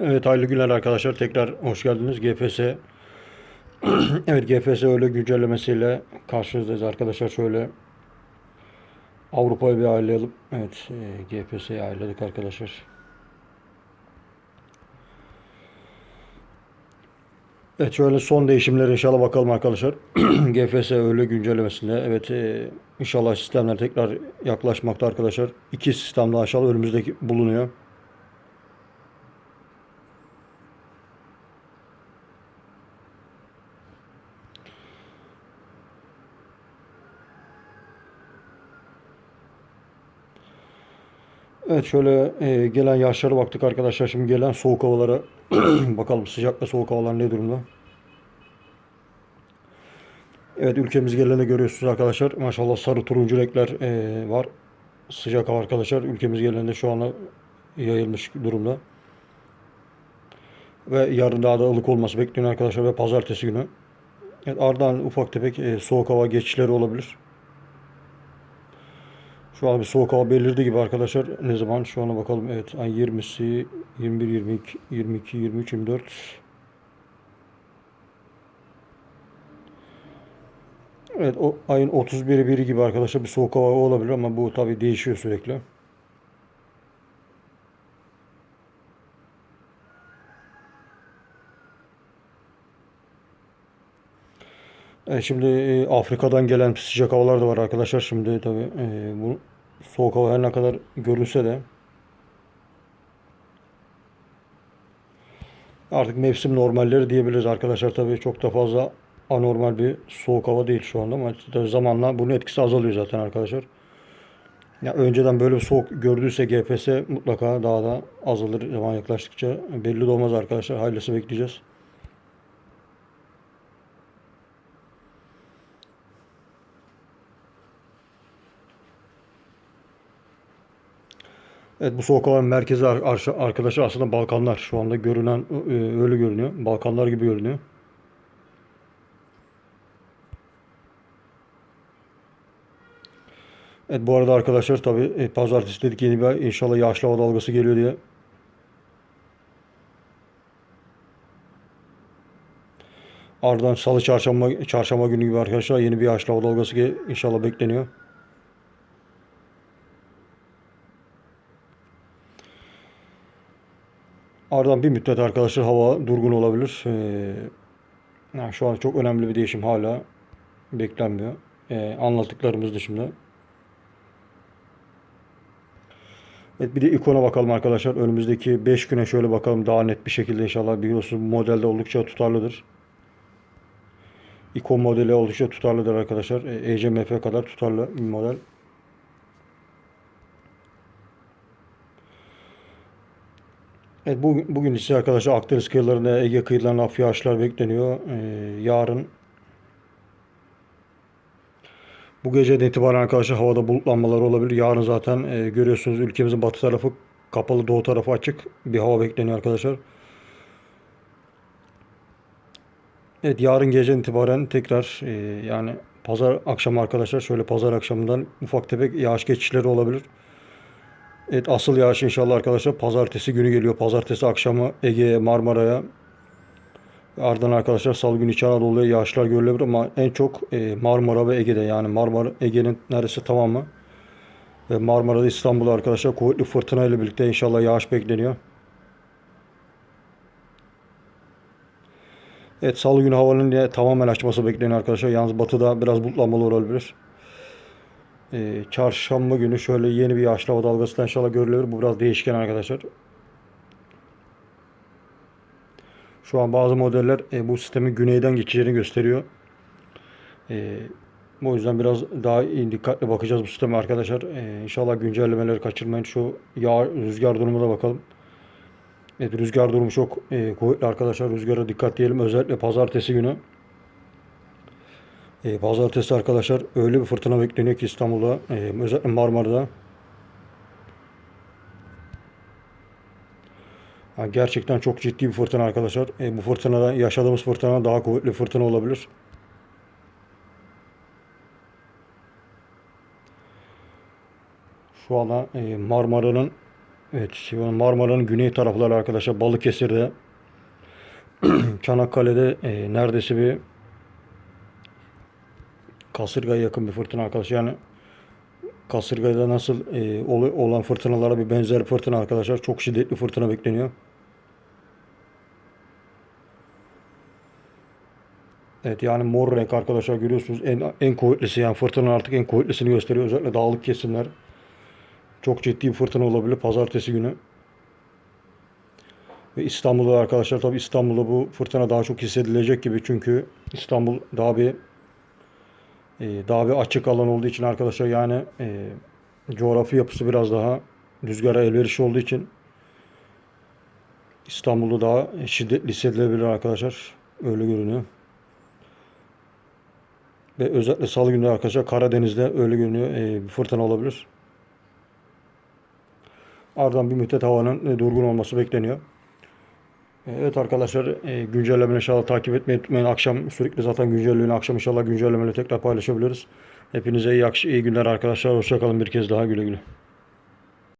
Evet hayırlı günler arkadaşlar. Tekrar hoş geldiniz. GPS Evet GPS öyle güncellemesiyle karşınızdayız arkadaşlar. Şöyle Avrupa'yı bir ayarlayalım. Evet e, GPS'yi ayarladık arkadaşlar. Evet şöyle son değişimlere inşallah bakalım arkadaşlar. GPS öyle güncellemesinde. Evet e, inşallah sistemler tekrar yaklaşmakta arkadaşlar. İki sistem daha aşağı önümüzdeki bulunuyor. Evet şöyle e, gelen yağışlara baktık arkadaşlar. Şimdi gelen soğuk havalara bakalım sıcak ve soğuk havalar ne durumda. Evet ülkemiz gelene görüyorsunuz arkadaşlar. Maşallah sarı turuncu renkler e, var. Sıcak hava arkadaşlar. Ülkemiz gelene şu anda yayılmış durumda. Ve yarın daha da ılık olması bekleniyor arkadaşlar ve pazartesi günü. Evet, ardından ufak tefek e, soğuk hava geçişleri olabilir. Şu an bir soğuk hava belirdi gibi arkadaşlar. Ne zaman? Şu ana bakalım. Evet ay 20'si 21, 22, 22, 23, 24. Evet o ayın 31'i biri gibi arkadaşlar bir soğuk hava olabilir ama bu tabii değişiyor sürekli. E, şimdi e, Afrika'dan gelen sıcak havalar da var arkadaşlar. Şimdi tabii e, bu soğuk hava her ne kadar görünse de artık mevsim normalleri diyebiliriz arkadaşlar. Tabii çok da fazla anormal bir soğuk hava değil şu anda ama zamanla bunun etkisi azalıyor zaten arkadaşlar. Ya önceden böyle bir soğuk gördüyse GPS mutlaka daha da azalır zaman yaklaştıkça belli de olmaz arkadaşlar. Hayırlısı bekleyeceğiz. Evet bu soğuk havanın merkezi ar- ar- arkadaşlar aslında Balkanlar. Şu anda görünen e, öyle görünüyor. Balkanlar gibi görünüyor. Evet bu arada arkadaşlar tabi e, pazartesi dedik yeni bir inşallah yağışlı hava dalgası geliyor diye. Ardından salı çarşamba çarşamba günü gibi arkadaşlar yeni bir yağışlı hava dalgası inşallah bekleniyor. Ardından bir müddet arkadaşlar hava durgun olabilir. Ee, yani şu an çok önemli bir değişim hala beklenmiyor. Ee, anlattıklarımız dışında. Evet bir de ikona bakalım arkadaşlar. Önümüzdeki 5 güne şöyle bakalım daha net bir şekilde inşallah biliyorsunuz bu modelde oldukça tutarlıdır. İkon modeli oldukça tutarlıdır arkadaşlar. ECMF kadar tutarlı bir model. Evet, bugün, bugün ise arkadaşlar Akdeniz kıyılarında Ege kıyılarına hafif yağışlar bekleniyor. Ee, yarın bu geceden itibaren arkadaşlar havada bulutlanmalar olabilir. Yarın zaten e, görüyorsunuz ülkemizin batı tarafı kapalı, doğu tarafı açık bir hava bekleniyor arkadaşlar. Evet yarın geceden itibaren tekrar e, yani pazar akşamı arkadaşlar şöyle pazar akşamından ufak tefek yağış geçişleri olabilir. Evet asıl yağış inşallah arkadaşlar pazartesi günü geliyor. Pazartesi akşamı Ege'ye, Marmara'ya ardından arkadaşlar salı günü İç Anadolu'ya yağışlar görülebilir ama en çok e, Marmara ve Ege'de yani Marmara Ege'nin neredeyse tamamı ve Marmara'da İstanbul'da arkadaşlar kuvvetli fırtına ile birlikte inşallah yağış bekleniyor. Evet salı günü havanın yine tamamen açması bekleniyor arkadaşlar. Yalnız batıda biraz bulutlanmalı olabilir. Ee, çarşamba günü şöyle yeni bir yağışlı hava dalgası da inşallah görülebilir. Bu biraz değişken arkadaşlar. Şu an bazı modeller e, bu sistemin güneyden geçeceğini gösteriyor. E, o yüzden biraz daha dikkatli bakacağız bu sisteme arkadaşlar. E, inşallah güncellemeleri kaçırmayın. Şu yağ rüzgar durumuna bakalım. Evet, rüzgar durumu çok e, kuvvetli arkadaşlar. Rüzgara dikkat diyelim. Özellikle pazartesi günü. E, pazartesi arkadaşlar öyle bir fırtına bekleniyor ki İstanbul'da. E, özellikle Marmara'da. Ha, gerçekten çok ciddi bir fırtına arkadaşlar. E, bu fırtınada yaşadığımız fırtına daha kuvvetli fırtına olabilir. Şu anda e, Marmara'nın Evet, Marmara'nın güney tarafları arkadaşlar Balıkesir'de Çanakkale'de e, neredeyse bir kasırgaya yakın bir fırtına arkadaşlar. Yani kasırgada nasıl e, ol- olan fırtınalara bir benzer fırtına arkadaşlar. Çok şiddetli fırtına bekleniyor. Evet yani mor renk arkadaşlar görüyorsunuz en en kuvvetlisi yani fırtınanın artık en kuvvetlisini gösteriyor. Özellikle dağlık kesimler. Çok ciddi bir fırtına olabilir pazartesi günü. Ve İstanbul'da arkadaşlar tabi İstanbul'da bu fırtına daha çok hissedilecek gibi çünkü İstanbul daha bir e, daha bir açık alan olduğu için arkadaşlar yani e, coğrafi yapısı biraz daha rüzgara elverişli olduğu için İstanbul'da daha şiddetli hissedilebilir arkadaşlar. Öyle görünüyor. Ve özellikle salı günü arkadaşlar Karadeniz'de öyle görünüyor. E, bir fırtına olabilir. Ardından bir müddet havanın e, durgun olması bekleniyor. Evet arkadaşlar e, güncellemeleri inşallah takip etmeyi unutmayın. Akşam sürekli zaten güncelliğini akşam inşallah güncellemeleri tekrar paylaşabiliriz. Hepinize iyi, iyi günler arkadaşlar. Hoşçakalın bir kez daha güle güle.